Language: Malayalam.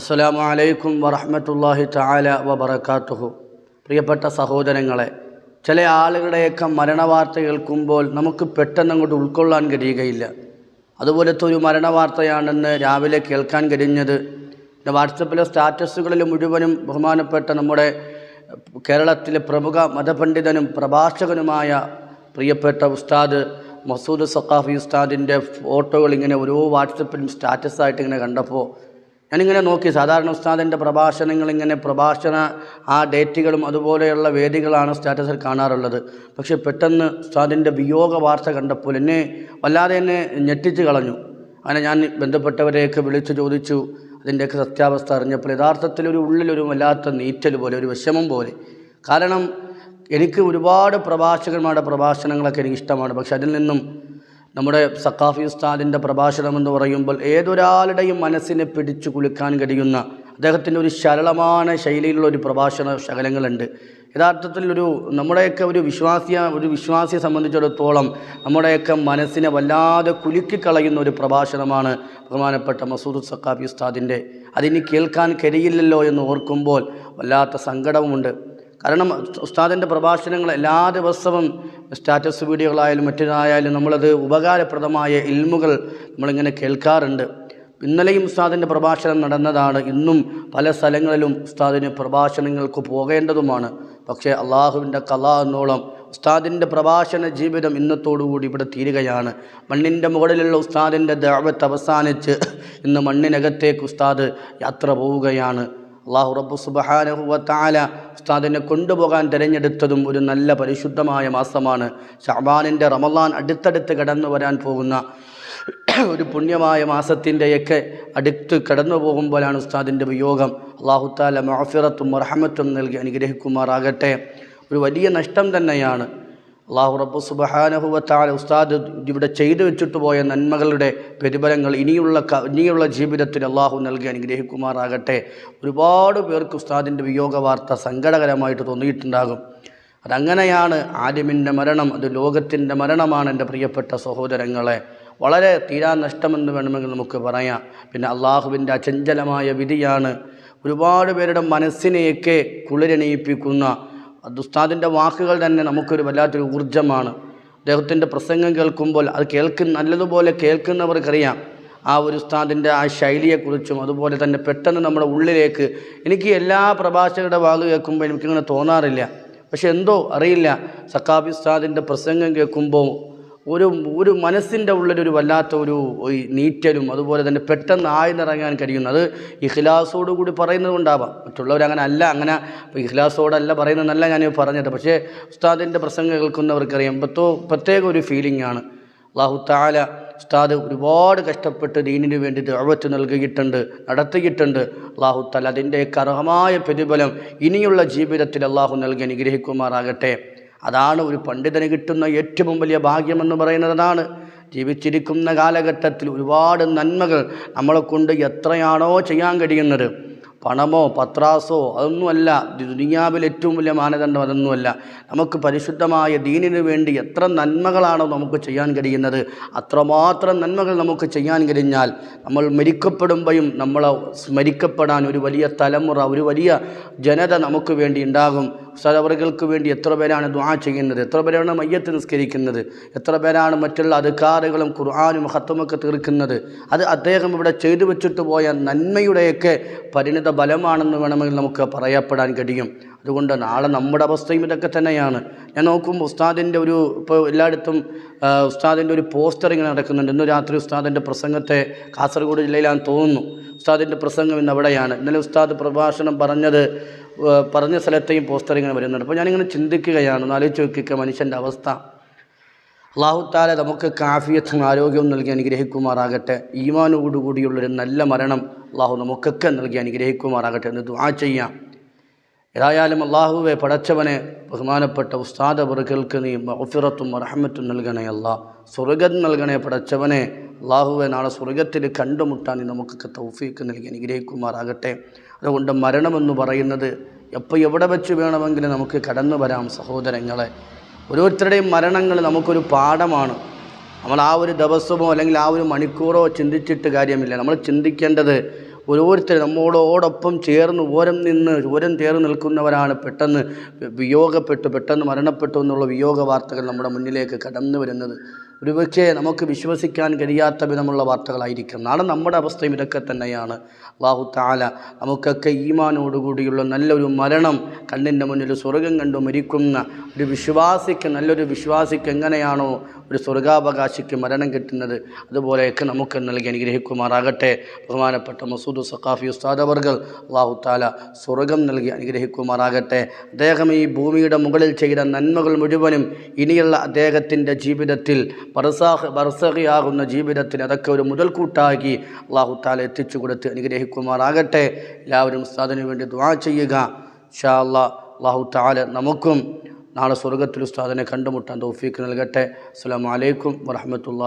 അസ്സലാമു അലൈക്കും വറഹമത്തല്ലാഹി തആല വബറകാതുഹു പ്രിയപ്പെട്ട സഹോദരങ്ങളെ ചില ആളുകളുടെയൊക്കെ മരണവാർത്ത കേൾക്കുമ്പോൾ നമുക്ക് പെട്ടെന്ന് അങ്ങോട്ട് ഉൾക്കൊള്ളാൻ കഴിയുകയില്ല. അതുപോലത്തെ ഒരു മരണവാർത്തയാണെന്ന് രാവിലെ കേൾക്കാൻ കഴിഞ്ഞത് എന്റെ വാട്സപ്പിലെ സ്റ്റാറ്റസുകളിൽ മുഴുവനും ബഹുമാനപ്പെട്ട നമ്മുടെ കേരളത്തിലെ പ്രമുഖ മതപണ്ഡിതനും പ്രഭാഷകനുമായ പ്രിയപ്പെട്ട ഉസ്താദ് മസൂദ് സഖാഫി ഉസ്താദിന്റെ ഫോട്ടോകൾ ഇങ്ങനെ ഓരോ വാട്സപ്പിലും സ്റ്റാറ്റസായിട്ട് ഇങ്ങനെ കണ്ടപ്പോൾ ഞാനിങ്ങനെ നോക്കി സാധാരണ ഉസ്താദിന്റെ പ്രഭാഷണങ്ങൾ ഇങ്ങനെ പ്രഭാഷണ ആ ഡേറ്റുകളും അതുപോലെയുള്ള വേദികളാണ് സ്റ്റാറ്റസിൽ കാണാറുള്ളത്. പക്ഷേ പെട്ടെന്ന് ഉസ്താദിന്റെ വിയോഗ വാർത്ത കണ്ടപ്പോൾ എന്നെ വല്ലാതെ എന്നെ ഞെട്ടിച്ച് കളഞ്ഞു. അങ്ങനെ ഞാൻ ബന്ധപ്പെട്ടവരെയൊക്കെ വിളിച്ചു ചോദിച്ചു അതിന്റെയൊക്കെ സത്യാവസ്ഥ അറിഞ്ഞപ്പോൾ യഥാർത്ഥത്തിൽ ഒരു ഉള്ളിലൊരു വല്ലാത്ത നീറ്റൽ പോലെ ഒരു വിഷമം പോലെ. കാരണം എനിക്ക് ഒരുപാട് പ്രഭാഷകന്മാരുടെ പ്രഭാഷണങ്ങളൊക്കെ എനിക്ക് ഇഷ്ടമാണ് പക്ഷെ അതിൽ നിന്നും നമ്മുടെ സക്കാഫി ഉസ്താദിന്റെ പ്രഭാഷണം എന്ന് പറയുമ്പോൾ ഏതൊരാളുടെയും മനസ്സിനെ പിടിച്ചു കുലുക്കാൻ കഴിയുന്ന അദ്ദേഹത്തിന്റെ ഒരു ശരളമായ ശൈലിയിലുള്ള ഒരു പ്രഭാഷണ ശകലങ്ങളുണ്ട്. യഥാർത്ഥത്തിൽ ഒരു നമ്മുടെയൊക്കെ ഒരു വിശ്വാസിയ ഒരു വിശ്വാസിയെ സംബന്ധിച്ചിടത്തോളം നമ്മുടെയൊക്കെ മനസ്സിനെ വല്ലാതെ കുലുക്കിക്കളയുന്ന ഒരു പ്രഭാഷണമാണ് ബഹുമാനപ്പെട്ട മസൂദ് സക്കാഫി ഉസ്താദിന്റെ അതിനി കേൾക്കാൻ കഴിയില്ലല്ലോ എന്ന് ഓർക്കുമ്പോൾ വല്ലാത്ത സങ്കടവുമുണ്ട്. കാരണം ഉസ്താദിന്റെ പ്രഭാഷണങ്ങൾ എല്ലാ ദിവസവും സ്റ്റാറ്റസ് വീഡിയോകളായാലും മറ്റേതായാലും നമ്മളത് ഉപകാരപ്രദമായ ഇൽമുകൾ നമ്മളിങ്ങനെ കേൾക്കാറുണ്ട്. ഇന്നലെയും ഉസ്താദിന്റെ പ്രഭാഷണം നടന്നതാണ്. ഇന്നും പല സ്ഥലങ്ങളിലും ഉസ്താദിന് പ്രഭാഷണങ്ങൾക്ക് പോകേണ്ടതുമാണ്. പക്ഷേ അള്ളാഹുവിന്റെ കല എന്നോളം ഉസ്താദിന്റെ പ്രഭാഷണ ജീവിതം ഇന്നത്തോടുകൂടി ഇവിടെ തീരുകയാണ്. മണ്ണിന്റെ മുകളിലുള്ള ഉസ്താദിന്റെ ദഅവത്ത് അവസാനിച്ച് ഇന്ന് മണ്ണിനകത്തേക്ക് ഉസ്താദ് യാത്ര പോവുകയാണ്. അള്ളാഹു റബ്ബു സുബഹാനഹുവത്താല ഉസ്താദിനെ കൊണ്ടുപോകാൻ തിരഞ്ഞെടുത്തതും ഒരു നല്ല പരിശുദ്ധമായ മാസമാണ്. ഷാബാനിന്റെ റമലാൻ അടുത്തടുത്ത് കടന്നു വരാൻ പോകുന്ന ഒരു പുണ്യമായ മാസത്തിന്റെയൊക്കെ അടുത്ത് കടന്നു പോകുമ്പോഴാണ് ഉസ്താദിന്റെ വിയോഗം. അള്ളാഹു താല മഹഫിറത്തും റഹമത്തും നൽകി അനുഗ്രഹിക്കുമാറാകട്ടെ. ഒരു വലിയ നഷ്ടം തന്നെയാണ്. അള്ളാഹു റബ്ബു സുബഹാനഹുവത്താല ഉസ്താദ് ഇവിടെ ചെയ്തു വെച്ചിട്ട് പോയ നന്മകളുടെ പ്രതിഫലങ്ങൾ ഇനിയുള്ള ഇനിയുള്ള ജീവിതത്തിൽ അള്ളാഹു നൽകി അനുഗ്രഹിക്കുമാറാകട്ടെ. ഒരുപാട് പേർക്ക് ഉസ്താദിന്റെ വിയോഗ വാർത്ത സങ്കടകരമായിട്ട് തോന്നിയിട്ടുണ്ടാകും. അതങ്ങനെയാണ് ആദ്യമിന്റെ മരണം അത് ലോകത്തിന്റെ മരണമാണ് എന്റെ പ്രിയപ്പെട്ട സഹോദരങ്ങളെ. വളരെ തീരാ നഷ്ടമെന്ന് വേണമെങ്കിൽ നമുക്ക് പറയാം. പിന്നെ അള്ളാഹുവിന്റെ അചഞ്ചലമായ വിധിയാണ് ഒരുപാട് പേരുടെ മനസ്സിനെയൊക്കെ കുളിരണിയിപ്പിക്കുന്ന അത് ഉസ്താദിന്റെ വാക്കുകൾ തന്നെ നമുക്കൊരു വല്ലാത്തൊരു ഊർജമാണ്. അദ്ദേഹത്തിന്റെ പ്രസംഗം കേൾക്കുമ്പോൾ അത് കേൾക്കുന്ന നല്ലതുപോലെ കേൾക്കുന്നവർക്കറിയാം ആ ഒരു ഉസ്താദിന്റെ ആ ശൈലിയെക്കുറിച്ചും അതുപോലെ തന്നെ പെട്ടെന്ന് നമ്മുടെ ഉള്ളിലേക്ക് എനിക്ക് എല്ലാ പ്രഭാഷകരുടെ വാക്ക് കേൾക്കുമ്പോൾ എനിക്കിങ്ങനെ തോന്നാറില്ല. പക്ഷെ എന്തോ അറിയില്ല. സക്കാബി ഉസ്താദിന്റെ പ്രസംഗം കേൾക്കുമ്പോൾ ഒരു ഒരു മനസ്സിന്റെ ഉള്ളിലൊരു വല്ലാത്ത ഒരു നീറ്റലും അതുപോലെ തന്നെ പെട്ടെന്ന് ആഴ്ന്നിറങ്ങാൻ കഴിയുന്നു അത് ഇഖ്ലാസോട് കൂടി പറയുന്നത് കൊണ്ടാവാം. മറ്റുള്ളവരങ്ങനെ അല്ല അങ്ങനെ ഇഖ്ലാസോടല്ല പറയുന്നതെന്നല്ല ഞാൻ പറഞ്ഞത്. പക്ഷേ ഉസ്താദിന്റെ പ്രസംഗം കേൾക്കുന്നവർക്കറിയാം. പത്തോ പ്രത്യേക ഒരു ഫീലിംഗ് ആണ്. അള്ളാഹു താല ഉസ്താദ് ഒരുപാട് കഷ്ടപ്പെട്ട് ദീനിന് വേണ്ടി ദഅവത്ത് നൽകിയിട്ടുണ്ട് നടത്തിയിട്ടുണ്ട്. അള്ളാഹു താല അതിന്റെ കർഹമായ പ്രതിഫലം ഇനിയുള്ള ജീവിതത്തിൽ അള്ളാഹു നൽകി അനുഗ്രഹിക്കുമാറാകട്ടെ. അതാണ് ഒരു പണ്ഡിതന് കിട്ടുന്ന ഏറ്റവും വലിയ ഭാഗ്യമെന്ന് പറയുന്നത് അതാണ്. ജീവിച്ചിരിക്കുന്ന കാലഘട്ടത്തിൽ ഒരുപാട് നന്മകൾ നമ്മളെ കൊണ്ട് എത്രയാണോ ചെയ്യാൻ കഴിയുന്നത്. പണമോ പത്രാസോ അതൊന്നുമല്ല. ദുനിയാവിൽ ഏറ്റവും വലിയ മാനദണ്ഡം അതൊന്നുമല്ല. നമുക്ക് പരിശുദ്ധമായ ദീനിന് വേണ്ടി എത്ര നന്മകളാണോ നമുക്ക് ചെയ്യാൻ കഴിയുന്നത്. അത്രമാത്രം നന്മകൾ നമുക്ക് ചെയ്യാൻ കഴിഞ്ഞാൽ നമ്മൾ മരിക്കപ്പെടുമ്പോഴും നമ്മളെ സ്മരിക്കപ്പെടാൻ ഒരു വലിയ തലമുറ ഒരു വലിയ ജനത നമുക്ക് വേണ്ടി ഉണ്ടാകും. സലവറുകൾക്ക് വേണ്ടി എത്ര പേരാണ് ദുആ ചെയ്യുന്നത്? എത്ര പേരാണ് മയ്യത്ത് നിസ്കരിക്കുന്നത്? എത്ര പേരാണ് മറ്റുള്ള അധികാരികളും ഖുർആാനും ഹത്തുമൊക്കെ തീർക്കുന്നത്? അത് അദ്ദേഹം ഇവിടെ ചെയ്തു വെച്ചിട്ട് പോയ നന്മയുടെയൊക്കെ പരിണിത ബലമാണെന്ന് വേണമെങ്കിൽ നമുക്ക് പറയപ്പെടാൻ കഴിയും. അതുകൊണ്ട് നാളെ നമ്മുടെ അവസ്ഥയും ഇതൊക്കെ തന്നെയാണ്. ഞാൻ നോക്കും ഉസ്താദിന്റെ ഒരു ഇപ്പോൾ എല്ലായിടത്തും ഉസ്താദിന്റെ ഒരു പോസ്റ്റർ ഇങ്ങനെ നടക്കുന്നുണ്ട്. ഇന്ന് രാത്രി ഉസ്താദിന്റെ പ്രസംഗത്തെ കാസർഗോഡ് ജില്ലയിലാണെന്ന് തോന്നുന്നു. ഉസ്താദിന്റെ പ്രസംഗം ഇന്ന് അവിടെയാണ്. ഇന്നലെ ഉസ്താദ് പ്രഭാഷണം പറഞ്ഞത് പറഞ്ഞ സ്ഥലത്തെയും പോസ്റ്റർ ഇങ്ങനെ വരുന്നുണ്ട്. അപ്പോൾ ഞാനിങ്ങനെ ചിന്തിക്കുകയാണ് ആലോചിച്ച് നോക്കിക്കുക മനുഷ്യന്റെ അവസ്ഥ. അള്ളാഹുത്താല നമുക്ക് കാഫിയത്തും ആരോഗ്യവും നൽകി അനുഗ്രഹിക്കുമാറാകട്ടെ. ഈമാനോടുകൂടിയുള്ളൊരു നല്ല മരണം അള്ളാഹു നമുക്കൊക്കെ നൽകി അനുഗ്രഹിക്കുമാറാകട്ടെ എന്ന് ദുആ ചെയ്യാം. ഏതായാലും അള്ളാഹുവെ പടച്ചവനെ ബഹുമാനപ്പെട്ട ഉസ്താദ് അവർക്കൾക്ക് നീ മഹഫിറത്തും റഹമത്തും നൽകണേ അല്ല സ്വർഗം നൽകണേ പടച്ചവനെ. അള്ളാഹുവെ നാളെ സ്വർഗത്തിൽ കണ്ടുമുട്ടാൻ നമുക്കൊക്കെ തൗഫീക്ക് നൽകി അനുഗ്രഹിക്കുമാറാകട്ടെ. അതുകൊണ്ട് മരണമെന്ന് പറയുന്നത് എപ്പോൾ എവിടെ വെച്ച് വേണമെങ്കിലും നമുക്ക് കടന്നു വരാം സഹോദരങ്ങളെ. ഓരോരുത്തരുടെയും മരണങ്ങൾ നമുക്കൊരു പാഠമാണ്. നമ്മൾ ആ ഒരു ദിവസമോ അല്ലെങ്കിൽ ആ ഒരു മണിക്കൂറോ ചിന്തിച്ചിട്ട് കാര്യമില്ല. നമ്മൾ ചിന്തിക്കേണ്ടത് ഓരോരുത്തർ നമ്മളോടൊപ്പം ചേർന്ന് ഓരം നിന്ന് ഓരം ചേർന്ന് നിൽക്കുന്നവരാണ് പെട്ടെന്ന് വിയോഗപ്പെട്ടു പെട്ടെന്ന് മരണപ്പെട്ടു എന്നുള്ള വിയോഗ വാർത്തകൾ നമ്മുടെ മുന്നിലേക്ക് കടന്നു വരുന്നത്. ഒരുപക്ഷെ നമുക്ക് വിശ്വസിക്കാൻ കഴിയാത്ത വിധമുള്ള വാർത്തകളായിരിക്കും. നാളെ നമ്മുടെ അവസ്ഥയും ഇതൊക്കെ തന്നെയാണ്. അള്ളാഹു താല നമുക്കൊക്കെ ഈമാനോടുകൂടിയുള്ള നല്ലൊരു മരണം കണ്ണിന്റെ മുന്നിൽ സ്വർഗം കണ്ടു മരിക്കുന്ന ഒരു വിശ്വാസിക്ക് നല്ലൊരു വിശ്വാസിക്ക് എങ്ങനെയാണോ ഒരു സ്വർഗാവകാശിക്ക് മരണം കിട്ടുന്നത് അതുപോലെയൊക്കെ നമുക്ക് നൽകി അനുഗ്രഹിക്കുമാറാകട്ടെ. ബഹുമാനപ്പെട്ട മസൂദ് സഖാഫി ഉസ്താദ് അവർകൾ അള്ളാഹു താല സ്വർഗം നൽകി അനുഗ്രഹിക്കുമാറാകട്ടെ. അദ്ദേഹം ഈ ഭൂമിയുടെ മുകളിൽ ചെയ്ത നന്മകൾ മുഴുവനും ഇനിയുള്ള അദ്ദേഹത്തിന്റെ ജീവിതത്തിൽ ബർസാഹ് ബർസഹിയാകുന്ന ജീവിതത്തിന് അതൊക്കെ ഒരു മുതൽക്കൂട്ടാക്കി അള്ളാഹു താല എത്തിച്ചു കൊടുത്ത് അനുഗ്രഹിക്കുമാറാകട്ടെ. എല്ലാവരും ഉസ്താദിന് വേണ്ടി ദ്വാ ചെയ്യുക. ഷാ അല്ലാ അള്ളാഹു താല നമുക്കും നാളെ സ്വർഗത്തിൽ ഉസ്താദിനെ കണ്ടുമുട്ടാൻ തൗഫീക്ക് നൽകട്ടെ. അസ്സാം വലൈക്കും വറഹമത്തുള്ള